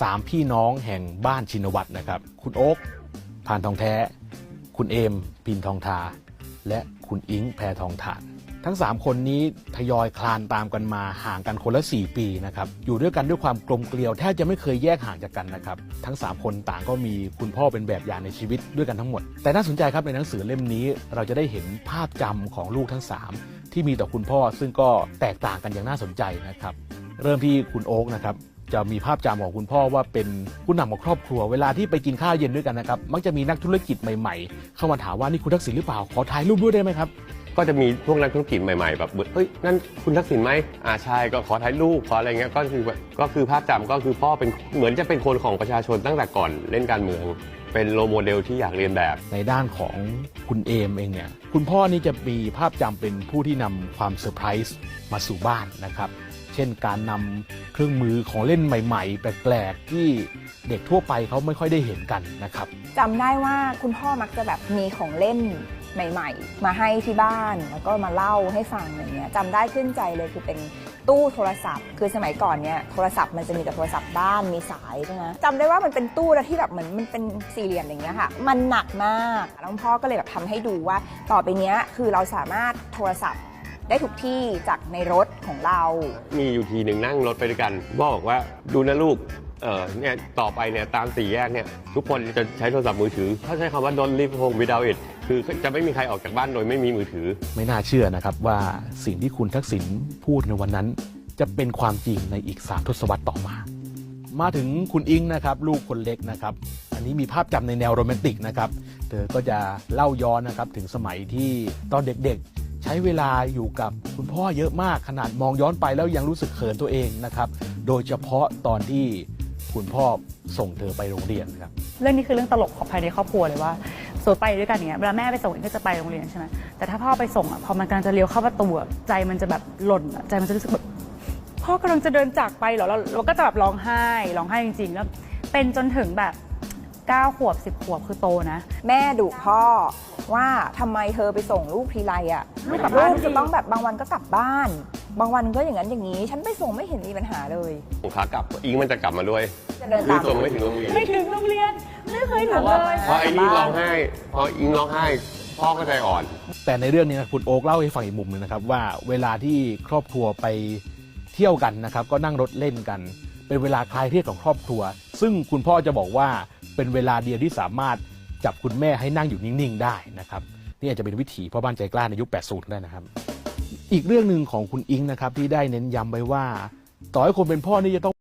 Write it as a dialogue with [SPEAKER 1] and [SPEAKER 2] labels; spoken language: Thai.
[SPEAKER 1] สามพี่น้องแห่งบ้านชินวัตรนะครับ คุณโอ๊คพานทองแท้ คุณเอมพินทองทา และคุณอิงแพรทองฐาน ทั้ง 3 คนนี้ทยอยคลานตามกันมาห่างกันคนละ 4 ปีนะครับอยู่ด้วยกันด้วยความกลมเกลียวแทบจะไม่เคยแยกห่างจากกันนะครับทั้ง 3 คนต่างก็มีคุณพ่อเป็นแบบอย่างในชีวิตด้วยกันทั้งหมด แต่น่าสนใจครับในหนังสือเล่มนี้ เราจะได้เห็นภาพจำของลูกทั้ง 3 ที่มีต่อคุณพ่อซึ่งก็แตกต่างกันอย่างน่าสนใจนะครับเริ่มที่คุณโอ๊กนะครับ จะมีภาพจำของคุณพ่อว่าเป็นผู้นำของครอบครัว เวลาที่ไปกินข้าวเย็นด้วยกันนะครับ มักจะมีนักธุรกิจใหม่ๆ เข้ามาถามว่านี่คุณทักษิณหรือเปล่า ขอถ่ายรูปด้วยได้ไหมครับ
[SPEAKER 2] ก็จะมีพวกนักธุรกิจใหม่ๆแบบเฮ้ยนั่นคุณทักษิณไหมอ่าใช่ก็ขอถ่ายรูปขออะไรเงี้ยก็คือแบบก็คือภาพจำก็คือพ่อเป็นเหมือนจะเป็นคนของประชาชนตั้งแต่ก่อนเล่นการเมือง เป็นโรลโมเดลที่อยากเรียนแบบ
[SPEAKER 1] ในด้านของคุณเอมเองเนี่ยคุณพ่อนี่จะมีภาพจำเป็นผู้ที่นำความเซอร์ไพรส์มาสู่บ้านนะครับ เช่นการนำเครื่องมือของเล่นใหม่ ๆ แปลกๆ ที่เด็กทั่วไปเขาไม่ค่อยได้เห็นกันนะครับ
[SPEAKER 3] จำได้ว่าคุณพ่อมักจะแบบมีของเล่นใหม่ ๆ มาให้ที่บ้านแล้วก็มาเล่าให้ฟังอย่างเงี้ยจำได้ขึ้นใจเลยคือเป็นตู้โทรศัพท์ คือสมัยก่อนเนี่ยโทรศัพท์มันจะมีแต่โทรศัพท์บ้านมีสายใช่ไหมจำได้ว่ามันเป็นตู้แล้วที่แบบเหมือนมันเป็นสี่เหลี่ยมอย่างเงี้ยค่ะ มันหนักมากแล้วพ่อก็เลยแบบทำให้ดูว่า ต่อไปเนี้ยคือเราสามารถโทรศัพท์ ได้ทุกที่จากในรถของเรา
[SPEAKER 2] มีอยู่ทีหนึ่งนั่งรถไปด้วยกันพ่อบอกว่าดูนะลูกเออเนี่ยต่อไปเนี่ยตามสี่แยกเนี่ยทุกคนจะใช้โทรศัพท์มือถือถ้าใช้คำว่า don't leave home without it คือจะไม่มีใครออกจากบ้านโดยไม่มีมือถือ
[SPEAKER 1] ไม่น่าเชื่อนะครับว่าสิ่งที่คุณทักษิณพูดในวันนั้น จะเป็นความจริงในอีกสามทศวรรษต่อมา มาถึงคุณอิงนะครับลูกคนเล็กนะครับ อันนี้มีภาพจำในแนวโรแมนติกนะครับ เธอก็จะเล่าย้อนนะครับถึงสมัยที่ตอนเด็กๆ ใช้เวลาอยู่กับคุณพ่อเยอะมากขนาดมองย้อนไปแล้วยังรู้สึกเขินตัวเองนะครับ โดยเฉพาะตอนที่คุณพ่อส่งเธอไปโรงเรียนครับ
[SPEAKER 4] เรื่องนี้คือเรื่องตลกของภายในครอบครัวเลยว่าสมมติไปด้วยกันอย่างเนี้ยเวลาแม่ไปส่งก็จะไปโรงเรียนใช่ไหมแต่ถ้าพ่อไปส่งอะพอมันกำลังจะเลี้ยวเข้าประตูใจมันจะแบบหล่นใจมันจะรู้สึกแบบพ่อกำลังจะเดินจากไปเหรอเราเราก็จะแบบร้องไห้ร้องไห้จริงๆแล้วเป็นจนถึงแบบ 9 ขวบ 10 ขวบคือโตนะ
[SPEAKER 3] แม่ดุพ่อว่าทำไมเธอไปส่งลูกทีไรอะ
[SPEAKER 4] ลูกกลับบ้าน
[SPEAKER 3] ลูกจะต้องแบบบางวันก็กลับบ้าน บางวันก็อย่างนั้นอย่างนี้ ฉันไปส่งไม่เห็นมีปัญหาเลย
[SPEAKER 2] ขากลับอิงมันจะกลับมาด้วย
[SPEAKER 3] จะเดิน
[SPEAKER 2] คือ
[SPEAKER 3] ตาม
[SPEAKER 2] ส่งไม่ถึงโรงเรียน
[SPEAKER 4] ไม่ถึงโรงเรียน ไม่เคยถึงเลย
[SPEAKER 2] พอไอ้นี่ร้องไห้พออิงร้องไห้พ่อก็ใจอ่อน
[SPEAKER 1] แต่ในเรื่องนี้นะคุณโอ๊กเล่าให้ฟังอีกมุมหนึงนะครับว่าเวลาที่ครอบครัวไปเที่ยวกันนะครับก็นั่งรถเล่นกัน เป็นเวลาคลายเครียดของครอบครัว ซึ่งคุณพ่อจะบอกว่า เป็นเวลาเดียวที่สามารถจับคุณแม่ให้นั่งอยู่นิ่งๆได้นะครับนี่อาจจะเป็นวิถีพ่อบ้านใจกล้าในยุค 80 ได้นะครับ อีกเรื่องหนึ่งของคุณอิงนะครับที่ได้เน้นย้ำไว้ว่า ต่อให้คนเป็นพ่อนี่จะต้อง